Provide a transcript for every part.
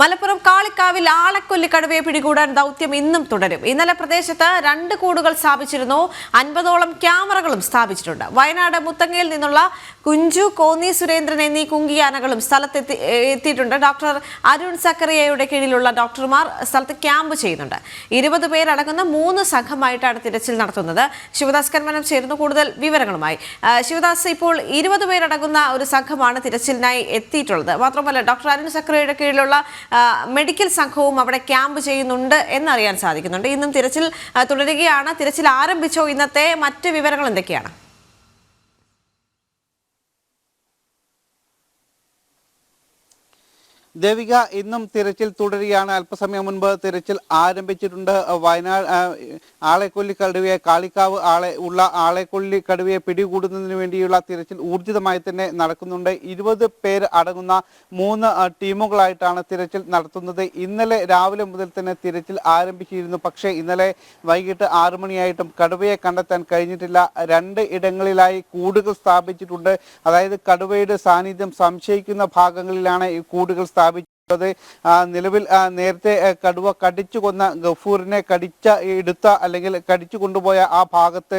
മലപ്പുറം കാളിക്കാവിൽ ആളക്കൊല്ലി കടുവയെ പിടികൂടാൻ ദൗത്യം ഇന്നും തുടരും. ഇന്നലെ പ്രദേശത്ത് രണ്ട് കൂടുകൾ സ്ഥാപിച്ചിരുന്നു. അൻപതോളം ക്യാമറകളും സ്ഥാപിച്ചിട്ടുണ്ട്. വയനാട് മുത്തങ്ങയിൽ നിന്നുള്ള കുഞ്ചു കോന്നി സുരേന്ദ്രൻ എന്നീ കുങ്കിയാനകളും സ്ഥലത്തെത്തി എത്തിയിട്ടുണ്ട്. ഡോക്ടർ അരുൺ സക്കറിയയുടെ കീഴിലുള്ള ഡോക്ടർമാർ സ്ഥലത്ത് ക്യാമ്പ് ചെയ്യുന്നുണ്ട്. ഇരുപത് പേരടങ്ങുന്ന മൂന്ന് സംഘമായിട്ടാണ് തിരച്ചിൽ നടത്തുന്നത്. ശിവദാസ് കന്മനം ചേരുന്നു കൂടുതൽ വിവരങ്ങളുമായി. ശിവദാസ് ഇപ്പോൾ ഇരുപത് പേരടങ്ങുന്ന ഒരു സംഘമാണ് തിരച്ചിലിനായി എത്തിയിട്ടുള്ളത്. മാത്രമല്ല ഡോക്ടർ അരുൺ സക്കറിയയുടെ കീഴിലുള്ള മെഡിക്കൽ സംഘവും അവിടെ ക്യാമ്പ് ചെയ്യുന്നുണ്ട് എന്നറിയാൻ സാധിക്കുന്നുണ്ട്. ഇന്നും തിരച്ചിൽ തുടരുകയാണ്. തിരച്ചിൽ ആരംഭിച്ചോ ഇന്നത്തെ മറ്റ് വിവരങ്ങൾ എന്തൊക്കെയാണ്? ദേവിക ഇന്നും തിരച്ചിൽ തുടരുകയാണ്. അല്പസമയം മുൻപ് തിരച്ചിൽ ആരംഭിച്ചിട്ടുണ്ട്. വയനാട് ആളെക്കൊല്ലി കടുവയെ കാളിക്കാവ് ആളെ ഉള്ള ആളെക്കൊല്ലി കടുവയെ പിടികൂടുന്നതിന് വേണ്ടിയുള്ള തിരച്ചിൽ ഊർജിതമായി തന്നെ നടക്കുന്നുണ്ട്. ഇരുപത് പേര് അടങ്ങുന്ന മൂന്ന് ടീമുകളായിട്ടാണ് തിരച്ചിൽ നടത്തുന്നത്. ഇന്നലെ രാവിലെ മുതൽ തന്നെ തിരച്ചിൽ ആരംഭിച്ചിരുന്നു. പക്ഷേ ഇന്നലെ വൈകിട്ട് ആറു മണിയായിട്ടും കടുവയെ കണ്ടെത്താൻ കഴിഞ്ഞിട്ടില്ല. രണ്ട് ഇടങ്ങളിലായി കൂടുകൾ സ്ഥാപിച്ചിട്ടുണ്ട്. അതായത് കടുവയുടെ സാന്നിധ്യം സംശയിക്കുന്ന ഭാഗങ്ങളിലാണ് ഈ കൂടുകൾ ആ, നിലവിൽ നേരത്തെ കടുവ കടിച്ചു കൊന്ന ഗഫൂറിനെ കടിച്ച എടുത്ത അല്ലെങ്കിൽ കടിച്ചു കൊണ്ടുപോയ ആ ഭാഗത്ത്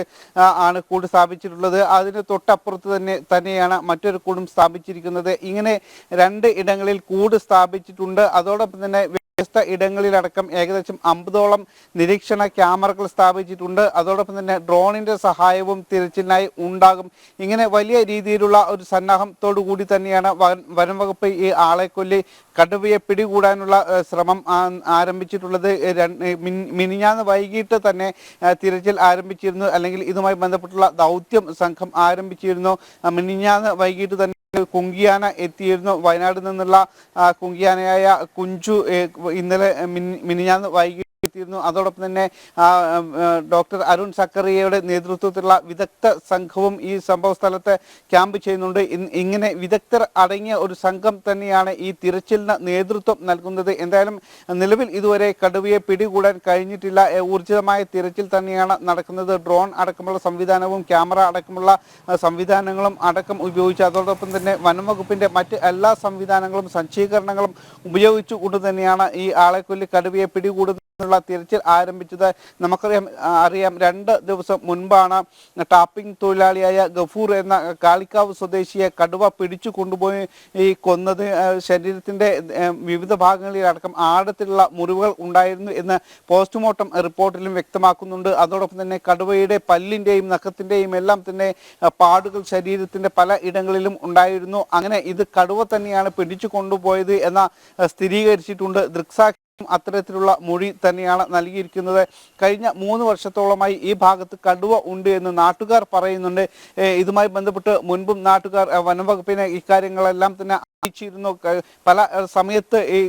ആണ് കൂട് സ്ഥാപിച്ചിട്ടുള്ളത്. അതിന് തൊട്ടപ്പുറത്ത് തന്നെ തന്നെയാണ് മറ്റൊരു കൂടും സ്ഥാപിച്ചിരിക്കുന്നത്. ഇങ്ങനെ രണ്ട് ഇടങ്ങളിൽ കൂട് സ്ഥാപിച്ചിട്ടുണ്ട്. അതോടൊപ്പം തന്നെ വ്യത്യസ്ത ഇടങ്ങളിലടക്കം ഏകദേശം അമ്പതോളം നിരീക്ഷണ ക്യാമറകൾ സ്ഥാപിച്ചിട്ടുണ്ട്. അതോടൊപ്പം തന്നെ ഡ്രോണിന്റെ സഹായവും തിരച്ചിലിനായി ഉണ്ടാകും. ഇങ്ങനെ വലിയ രീതിയിലുള്ള ഒരു സന്നാഹത്തോടു കൂടി തന്നെയാണ് വനംവകുപ്പ് വനം വകുപ്പ് ഈ ആളെക്കൊല്ലി കടുവയെ പിടികൂടാനുള്ള ശ്രമം ആരംഭിച്ചിട്ടുള്ളത്. മിനിഞ്ഞാന്ന് വൈകിട്ട് തന്നെ തിരച്ചിൽ ആരംഭിച്ചിരുന്നു. അല്ലെങ്കിൽ ഇതുമായി ബന്ധപ്പെട്ടുള്ള ദൗത്യം സംഘം ആരംഭിച്ചിരുന്നു. മിനിഞ്ഞാന്ന് വൈകിട്ട് തന്നെ കുങ്കിയാന എത്തിയിരുന്നു. വയനാട് നിന്നുള്ള കുങ്കിയാനയായ കുഞ്ചു ഇന്നലെ മിനി- മിനിഞ്ഞാന്ന് വൈകിട്ട് എത്തിയിരുന്നു. അതോടൊപ്പം തന്നെ ഡോക്ടർ അരുൺ സക്കറിയയുടെ നേതൃത്വത്തിലുള്ള വിദഗ്ധ സംഘവും ഈ സംഭവ സ്ഥലത്ത് ക്യാമ്പ് ചെയ്യുന്നുണ്ട്. ഇങ്ങനെ വിദഗ്ധർ അടങ്ങിയ ഒരു സംഘം തന്നെയാണ് ഈ തിരച്ചിലിന് നേതൃത്വം നൽകുന്നത്. എന്തായാലും നിലവിൽ ഇതുവരെ കടുവയെ പിടികൂടാൻ കഴിഞ്ഞിട്ടില്ല. ഊർജിതമായ തിരച്ചിൽ തന്നെയാണ് നടക്കുന്നത്. ഡ്രോൺ അടക്കമുള്ള സംവിധാനവും ക്യാമറ അടക്കമുള്ള സംവിധാനങ്ങളും അടക്കം ഉപയോഗിച്ച് അതോടൊപ്പം തന്നെ വനംവകുപ്പിന്റെ മറ്റ് എല്ലാ സംവിധാനങ്ങളും സജ്ജീകരണങ്ങളും ഉപയോഗിച്ചുകൊണ്ട് തന്നെയാണ് ഈ ആളെക്കൊല്ലി കടുവയെ പിടികൂടുന്നതിനുള്ള തിരച്ചിൽ ആരംഭിച്ചത്. നമുക്കറിയാം അറിയാം രണ്ട് ദിവസം മുൻപാണ് ടാപ്പിംഗ് തൊഴിലാളിയായ ഗഫൂർ എന്ന കാളിക്കാവ് സ്വദേശിയെ കടുവ പിടിച്ചു കൊണ്ടുപോയി ഈ കൊന്നത്. ശരീരത്തിന്റെ വിവിധ ഭാഗങ്ങളിൽ അടക്കം ആഴത്തിലുള്ള മുറിവുകൾ ഉണ്ടായിരുന്നു എന്ന് പോസ്റ്റ്മോർട്ടം റിപ്പോർട്ടിലും വ്യക്തമാക്കുന്നുണ്ട്. അതോടൊപ്പം തന്നെ കടുവയുടെ പല്ലിന്റെയും നഖത്തിന്റെയും എല്ലാം തന്നെ പാടുകൾ ശരീരത്തിന്റെ പല ഇടങ്ങളിലും ഉണ്ടായിരുന്നു. അങ്ങനെ ഇത് കടുവ തന്നെയാണ് പിടിച്ചു കൊണ്ടുപോയത് എന്ന സ്ഥിരീകരിച്ചിട്ടുണ്ട്. ദൃക്സാക്ഷി അത്തരത്തിലുള്ള മൊഴി തന്നെയാണ് നൽകിയിരിക്കുന്നത്. കഴിഞ്ഞ മൂന്ന് വർഷത്തോളമായി ഈ ഭാഗത്ത് കടുവ ഉണ്ട് എന്ന് നാട്ടുകാർ പറയുന്നുണ്ട്. ഇതുമായി ബന്ധപ്പെട്ട് മുൻപും നാട്ടുകാർ വനം വകുപ്പിനെ ഇക്കാര്യങ്ങളെല്ലാം തന്നെ ക- പല സമയത്ത് ഈ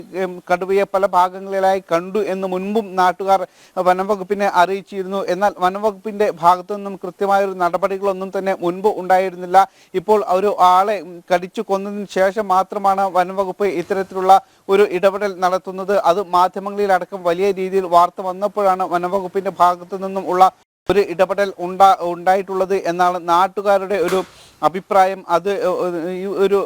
കടുവയെ പല ഭാഗങ്ങളിലായി കണ്ടു എന്ന് മുൻപും നാട്ടുകാർ വനംവകുപ്പിനെ അറിയിച്ചിരുന്നു. എന്നാൽ വനംവകുപ്പിന്റെ ഭാഗത്തു നിന്നും കൃത്യമായ ഒരു നടപടികളൊന്നും തന്നെ മുൻപ് ഉണ്ടായിരുന്നില്ല. ഇപ്പോൾ ഒരു ആളെ കടിച്ചു കൊന്നതിന് ശേഷം മാത്രമാണ് വനംവകുപ്പ് ഇത്തരത്തിലുള്ള ഒരു ഇടപെടൽ നടത്തുന്നത്. അത് മാധ്യമങ്ങളിലടക്കം വലിയ രീതിയിൽ വാർത്ത വന്നപ്പോഴാണ് വനംവകുപ്പിന്റെ ഭാഗത്തു നിന്നും ഉള്ള ഒരു ഇടപെടൽ ഉണ്ടാ ഉണ്ടായിട്ടുള്ളത് എന്നാണ് നാട്ടുകാരുടെ ഒരു അഭിപ്രായം അത് ഒരു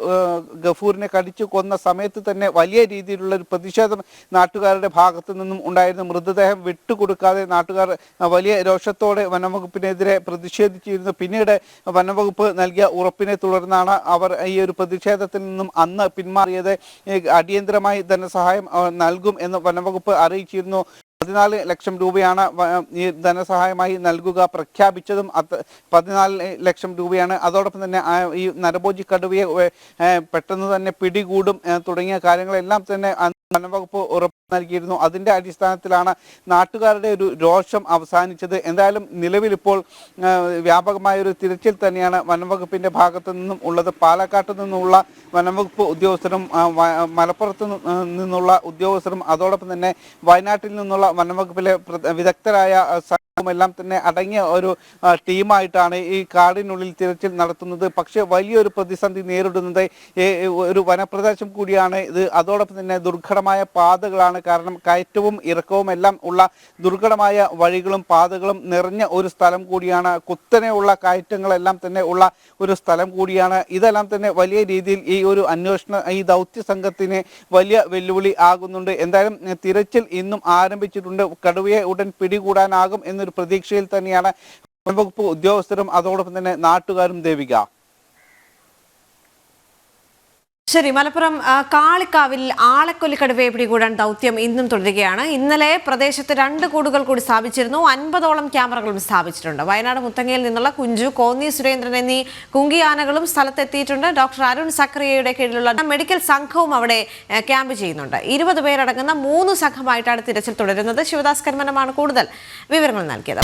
ഗഫൂറിനെ കടിച്ചു കൊന്ന സമയത്ത് തന്നെ വലിയ രീതിയിലുള്ള ഒരു പ്രതിഷേധം നാട്ടുകാരുടെ ഭാഗത്തു നിന്നും ഉണ്ടായിരുന്നു മൃതദേഹം വിട്ടുകൊടുക്കാതെ നാട്ടുകാർ വലിയ രോഷത്തോടെ വനംവകുപ്പിനെതിരെ പ്രതിഷേധിച്ചിരുന്നു. പിന്നീട് വനംവകുപ്പ് നൽകിയ ഉറപ്പിനെ തുടർന്നാണ് അവർ ഈ ഒരു പ്രതിഷേധത്തിൽ നിന്നും അന്ന് പിന്മാറിയത്. അടിയന്തരമായി ധനസഹായം നൽകും എന്ന് വനംവകുപ്പ് അറിയിച്ചിരുന്നു. പതിനാല് ലക്ഷം രൂപയാണ് ഈ ധനസഹായമായി നൽകുക പ്രഖ്യാപിച്ചതും പതിനാല് ലക്ഷം രൂപയാണ്. അതോടൊപ്പം തന്നെ ഈ നരഭോജി കടുവയെ പെട്ടെന്ന് തന്നെ പിടികൂടും തുടങ്ങിയ കാര്യങ്ങളെല്ലാം തന്നെ വനംവകുപ്പ് നൽകിയിരുന്നു. അതിന്റെ അടിസ്ഥാനത്തിലാണ് നാട്ടുകാരുടെ ഒരു രോഷം അവസാനിച്ചത്. എന്തായാലും നിലവിലിപ്പോൾ വ്യാപകമായ ഒരു തിരച്ചിൽ തന്നെയാണ് വനംവകുപ്പിന്റെ ഭാഗത്തു നിന്നും ഉള്ളത്. പാലക്കാട്ട് നിന്നുള്ള വനംവകുപ്പ് ഉദ്യോഗസ്ഥരും മലപ്പുറത്ത് നിന്നുള്ള ഉദ്യോഗസ്ഥരും അതോടൊപ്പം തന്നെ വയനാട്ടിൽ നിന്നുള്ള വനംവകുപ്പിലെ വിദഗ്ധരായ എല്ലാം തന്നെ അടങ്ങിയ ഒരു ടീമായിട്ടാണ് ഈ കാടിനുള്ളിൽ തിരച്ചിൽ നടത്തുന്നത്. പക്ഷേ വലിയൊരു പ്രതിസന്ധി നേരിടുന്നത് ഒരു വനപ്രദേശം കൂടിയാണ് ഇത്. അതോടൊപ്പം തന്നെ ദുർഘടമായ പാതകളാണ് കാരണം കയറ്റവും ഇറക്കവും എല്ലാം ഉള്ള ദുർഘടമായ വഴികളും പാതകളും നിറഞ്ഞ ഒരു സ്ഥലം കൂടിയാണ്. കുത്തനെയുള്ള കയറ്റങ്ങളെല്ലാം തന്നെ ഉള്ള ഒരു സ്ഥലം കൂടിയാണ്. ഇതെല്ലാം തന്നെ വലിയ രീതിയിൽ ഈ ഒരു അന്വേഷണ ഈ ദൗത്യ സംഘത്തിന് വലിയ വെല്ലുവിളി ആകുന്നുണ്ട്. എന്തായാലും തിരച്ചിൽ ഇന്നും ആരംഭിച്ചിട്ടുണ്ട്. കടുവയെ ഉടൻ പിടികൂടാനാകും എന്നൊരു പ്രതീക്ഷയിൽ തന്നെയാണ് വനംവകുപ്പ് ഉദ്യോഗസ്ഥരും അതോടൊപ്പം തന്നെ നാട്ടുകാരും ദേവിക. ശരി മലപ്പുറം കാളിക്കാവിൽ ആളക്കൊല്ലി കടുവയെ പിടികൂടാൻ ദൗത്യം ഇന്നും തുടരുകയാണ്. ഇന്നലെ പ്രദേശത്ത് രണ്ട് കൂടുകൾ കൂടി സ്ഥാപിച്ചിരുന്നു. അൻപതോളം ക്യാമറകളും സ്ഥാപിച്ചിട്ടുണ്ട്. വയനാട് മുത്തങ്ങയിൽ നിന്നുള്ള കുഞ്ചു കോന്നി സുരേന്ദ്രൻ എന്നീ കുങ്കിയാനകളും സ്ഥലത്തെത്തിയിട്ടുണ്ട്. ഡോക്ടർ അരുൺ സക്രിയയുടെ കീഴിലുള്ള മെഡിക്കൽ സംഘവും അവിടെ ക്യാമ്പ് ചെയ്യുന്നുണ്ട്. ഇരുപത് പേരടങ്ങുന്ന മൂന്ന് സംഘമായിട്ടാണ് തിരച്ചിൽ തുടരുന്നത്. ശിവദാസ് കർമ്മനമാണ് കൂടുതൽ വിവരങ്ങൾ നൽകിയത്.